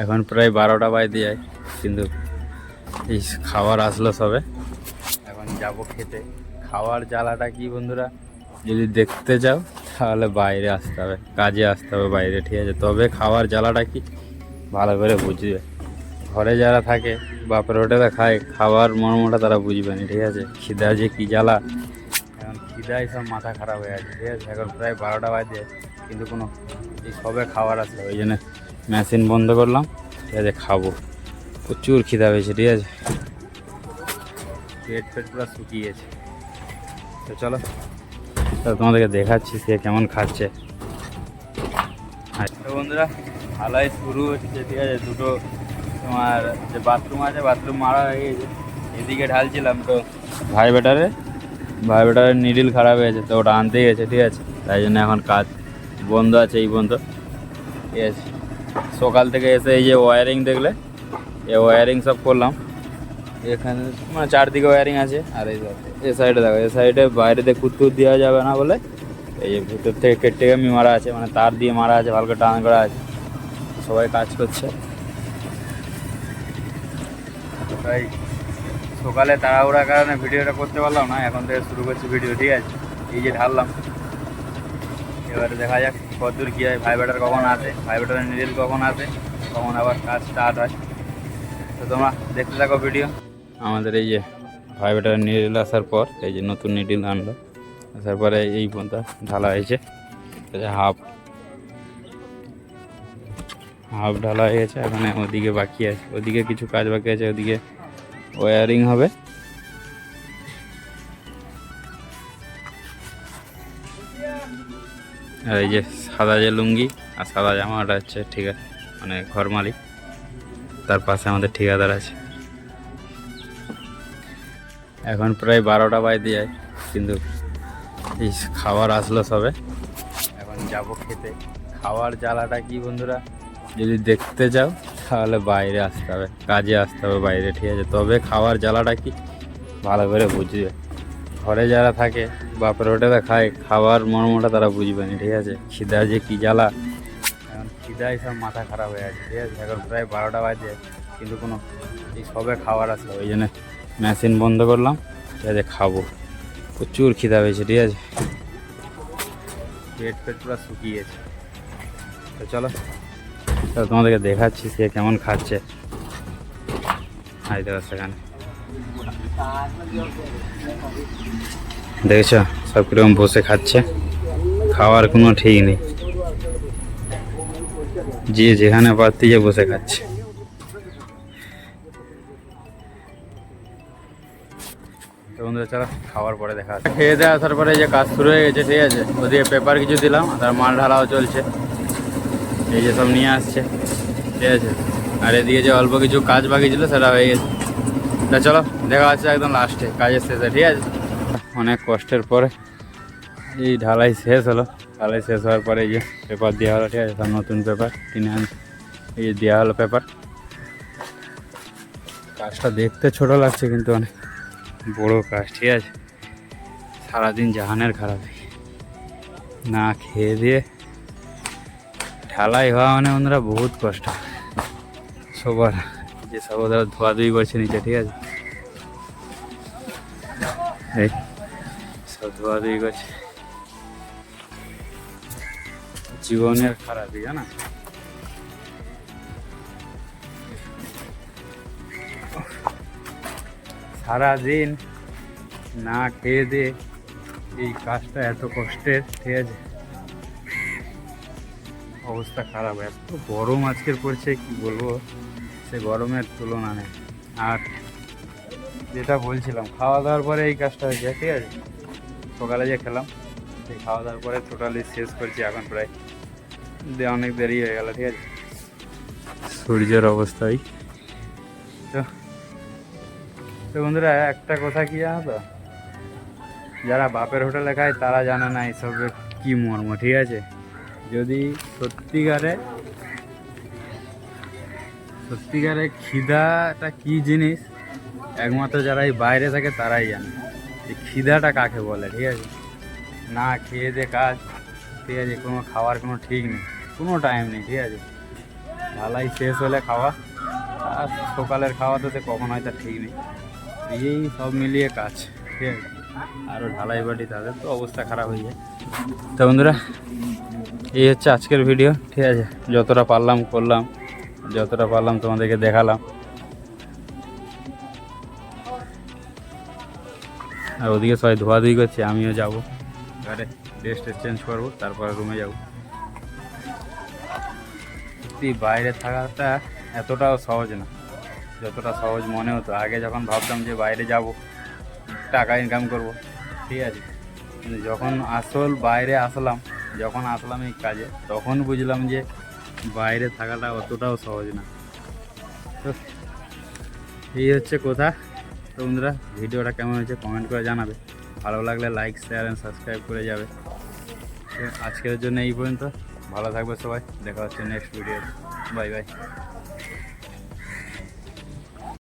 এখন প্রায় বারোটা বাজতে যায় কিন্তু এই খাবার আসলো সবে। এখন যাব খেতে। খাওয়ার জ্বালাটা কি বন্ধুরা? যদি দেখতে চাও তাহলে বাইরে আসতে হবে, কাজে আসতে হবে বাইরে, ঠিক আছে? তবে খাওয়ার জ্বালাটা কি? ভালো করে বুঝবে। ঘরে যারা থাকে, বাপের হোটেলে খায়, খাওয়ার মর্মটা তারা বুঝবে না, ঠিক আছে? খিদা যে কি জ্বালা। এখন খিদাই সব মাথা খারাপ হয়ে আছে, ঠিক আছে? এখন প্রায় বারোটা বাজে, কিন্তু কোনো সবে খাবার আসলো, ওই জন্য মেশিন বন্ধ করলাম, ঠিক আছে, খাব। প্রচুর খিদা পেয়েছে, ঠিক আছে। পেট পেট পুরো শুকিয়েছে। তো চলো তোমাদেরকে দেখাচ্ছি সে কেমন খাচ্ছে। তো বন্ধুরা হালাই শুরু হচ্ছে, ঠিক আছে, দুটো তোমার যে বাথরুম আছে, বাথরুম মারা হয়ে গেছে। এদিকে ঢালছিলাম তো ভাই বেটারে ভাই বেটারের নিডিল খারাপ হয়েছে, তো ওটা আনতে গেছে, ঠিক আছে। তাই জন্য এখন কাজ বন্ধ আছে, এই বন্ধ, ঠিক আছে। সকাল থেকে এসে এই যে ওয়ারিং দেখলে, এই ওয়ারিং সব করলাম। এখানে মানে চারদিকে ওয়ারিং আছে, আর এই এই সাইডে দেখো, এ সাইডে বাইরে দিয়ে কুত্তুর দেওয়া যাবে না বলে, এই যে ভিতর থেকে কেটে আমি মারা আছে মানে তার দিয়ে মারা আছে ভালো করে টান করা আছে। সবাই কাজ করছে। তাই সকালে তাড়াহুড়ার কারণে ভিডিওটা করতে পারলাম না, এখন থেকে শুরু করছি ভিডিও ঠিক আছে? এই যে ঢাললাম। এবারে দেখা যাক। কতদূর কী হয়? ভাই বেটার কখন আসে? ভাই বেটার নিডিল কখন আসে? কখন আবার কাজ স্টার্ট হয়? তো তোমরা দেখতে থাকো ভিডিও আমাদের এই যে ভাই বেটার নিডিল আসার পর, এই যে নতুন নিডিল আনলো। আসার পরে এই পর্যন্ত ঢালা হয়েছে। হাফ হাফ ঢালা হয়ে গেছে, এখানে ওদিকে বাকি আছে। ওদিকে কিছু কাজ বাকি আছে, ওদিকে ওয়ারিং হবে। আর এই যে সাদা যে লুঙ্গি আর সাদা জামাটা হচ্ছে ঠিক মানে ঘর মালিক। তার পাশে আমাদের ঠিকাদার আছে। এখন প্রায় বারোটা বাজতে যায়, কিন্তু এই খাবার আসলো সবে। এখন যাব খেতে। খাওয়ার জ্বালাটা কি বন্ধুরা? যদি দেখতে চাও, তাহলে বাইরে আসতে হবে, কাজে আসতে হবে বাইরে, ঠিক আছে? তবে খাওয়ার জ্বালাটা কি? ভালো করে বুঝবে। ঘরে যারা থাকে, বাপের হোটেলে খায়, খাওয়ার মর্মটা তারা বুঝবে না, ঠিক আছে? খিদা যে কি জ্বালা। এখন খিদায় সব মাথা খারাপ হয়ে আছে, ঠিক আছে? এখন প্রায় বারোটা বাজে, কিন্তু কোনো এই সবে খাবার আসলো ওই জন্য মেশিন বন্ধ করলাম, ঠিক আছে? খাব। প্রচুর খিদা পেয়েছে, ঠিক আছে? পেট পেট পুরো শুকিয়েছে। তো চলো তোমাদেরকে দেখাচ্ছি, সে কেমন খাচ্ছে। হাইদ্রাবাদ সেখানে। দেখেছ? সব কীরকম বসে খাচ্ছে। খাওয়ার কোনো ঠিক নেই। যে যেখানে পারতে যে বসে খাচ্ছে। খাওয়ার পরে দেখা খেয়ে আসার পরে যে কাজ শুরু হয়ে গেছে, ঠিক আছে? ওদিকে পেপার কিছু দিলাম আর মাল ঢালাও চলছে। এই নিয়ে আসছে, ঠিক আছে? আর এদিকে যে অল্প কিছু কাজ বাকি ছিল, সেটা হয়ে গেছে। তা চলো দেখা যাচ্ছে একদম লাস্টে কাজের শেষে, ঠিক আছে? অনেক কষ্টের পরে এই ঢালাই শেষ হলো। ঢালাই শেষ হওয়ার পরে এই যে পেপার দেওয়া হলো, ঠিক আছে? সব নতুন পেপার কিনে আন এই যে দেওয়া হলো পেপার কাজটা দেখতে ছোট লাগছে, কিন্তু অনেক বড় কাজ, ঠিক আছে? সারাদিন জাহানের খারাপ। না খেয়ে দিয়ে ঢালাই হওয়া মানে ওনারা বহুত কষ্ট। সবার যে সব ওদের ধোয়াধুয়ি করছে নিচে, ঠিক আছে? জীবনের খারাপ জানা সারাদিন না খেয়ে দিয়ে এই কাজটা এত কষ্টের, ঠিক আছে? অবস্থা খারাপ, এত গরম আজকের পড়ছে, কি বলব? সে গরমের তুলনা নেই। আর যেটা বলছিলাম খাওয়া দাওয়ার পরে এই কাজটা হয়েছে ঠিক আছে? সকালে যে খেলাম সেই খাওয়া দাওয়ার পরে টোটালি শেষ করছি এখন প্রায়। দে- অনেক দেরি হয়ে গেল ঠিক আছে? সূর্যের অবস্থাই তো তো বন্ধুরা একটা কথা কি জানো তো? যারা বাপের হোটেলে খায় তারা জানে না এইসবের কি মর্ম ঠিক আছে? যদি সত্যিকারে সত্যিকারে খিদাটা কি জিনিস? একমাত্র যারা এই বাইরে থাকে তারাই জানে। যে খিদাটা কাকে বলে, ঠিক আছে? না খেয়ে দে কাজ, ঠিক আছে? কোনো খাওয়ার কোনো ঠিক নেই, কোনো টাইম নেই, ঠিক আছে? ঢালাই শেষ হলে খাওয়া, আর সকালের খাওয়া তো কখন হয় তার ঠিক নেই। এই সব মিলিয়ে কাজ, ঠিক আছে? আরও ঢালাই বাটি তাদের তো অবস্থা খারাপ হয়ে যায়। তো বন্ধুরা, এই হচ্ছে আজকের ভিডিও ঠিক আছে? যতটা পারলাম করলাম, যতটা পারলাম তোমাদেরকে দেখালাম। আর ওদিকে সবাই ধোয়াধুয়ি করছে, আমিও যাব। এবারে ড্রেস টেস চেঞ্জ করব, তারপরে রুমে যাব। সত্যি বাইরে থাকাটা এতটাও সহজ না। যতটা সহজ মনে হতো। আগে যখন ভাবতাম যে বাইরে যাব, টাকা ইনকাম করব, ঠিক আছে। যখন আসল বাইরে আসলাম, যখন আসলাম এই কাজে, তখন বুঝলাম যে বাইরে থাকাটা অতটাও সহজ না। তো এই হচ্ছে কথা। তো বন্ধুরা, ভিডিওটা কেমন হয়েছে কমেন্ট করে জানাবে। ভালো লাগলে লাইক শেয়ার অ্যান্ড সাবস্ক্রাইব করে যাবে। আজকের জন্য এই পর্যন্ত। ভালো থাকবে সবাই। দেখা হচ্ছে নেক্সট ভিডিও বাই বাই